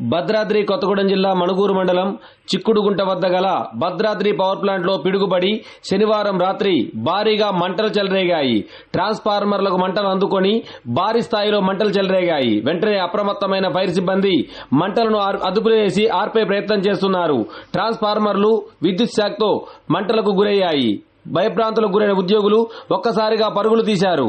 భద్రాద్రి కొత్తగూడెం జిల్లా మణుగూరు మండలం చిక్కుడుగుంట వద్ద గల భద్రాద్రి పవర్ ప్లాంట్లో పిడుగుబడి శనివారం రాత్రి భారీగా మంటలు చెలరేగాయి. ట్రాన్స్ఫార్మర్లకు మంటలు అందుకొని భారీ స్థాయిలో మంటలు చెలరేగాయి. వెంటనే అప్రమత్తమైన ఫైర్ సిబ్బంది మంటలను అదుపులేసి అదుపులో వేసి ఆర్పే ప్రయత్నం చేస్తున్నారు. ట్రాన్స్ఫార్మర్లు విద్యుత్ శాఖతో మంటలకు గురయ్యాయి. భయభ్రాంతులకు గురైన ఉద్యోగులు ఒక్కసారిగా పరుగులు తీశారు.